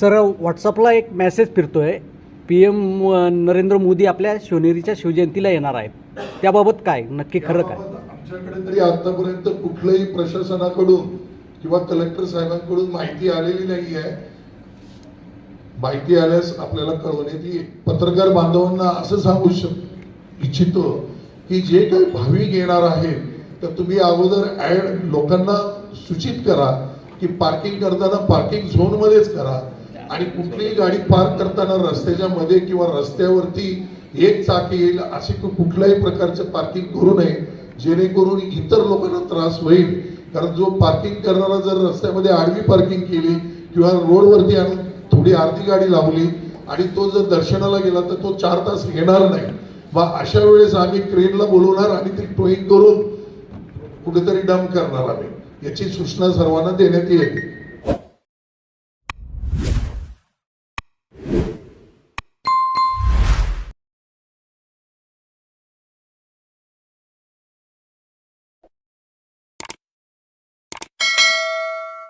Sir व्हॉट्सअपला एक message फिरतोय. पी एम नरेंद्र मोदी आपल्या शिवनेरीच्या शिवजयंतीला येणार आहेत. त्याबाबत काय? नक्की खरं काय? आमच्याकडे तरी आतापर्यंत कुठल्याही प्रशासनाकडून किंवा कलेक्टर साहेबांकडून माहिती आलेली नाही आहे माहिती आल्यास आपल्याला कळवण्यात येईल. पत्रकार बांधवांना असं सांगू शक इच्छितो की जे काही भाविक येणार आहेत तर तुम्ही अगोदर ऍड लोकांना सूचित करा की पार्किंग करताना पार्किंग झोन मध्येच करा. आणि कुठलीही गाडी पार्क करताना रस्त्याच्या मध्ये किंवा रस्त्यावरती एक चाक येईल असे कुठल्याही प्रकारचे पार्किंग करू नये. जेणेकरून इतर लोकांना त्रास होईल. कारण जो पार्किंग करणारा जर रस्त्यामध्ये आडवी पार्किंग केली किंवा रोडवरती आणून थोडी अर्धी गाडी लावली आणि तो जर दर्शनाला गेला तर तो चार तास येणार नाही. मग अशा वेळेस आम्ही क्रेनला बोलवणार आणि ती टोईंग करून कुठेतरी डंप करणार आम्ही. याची सूचना सर्वांना देण्यात येते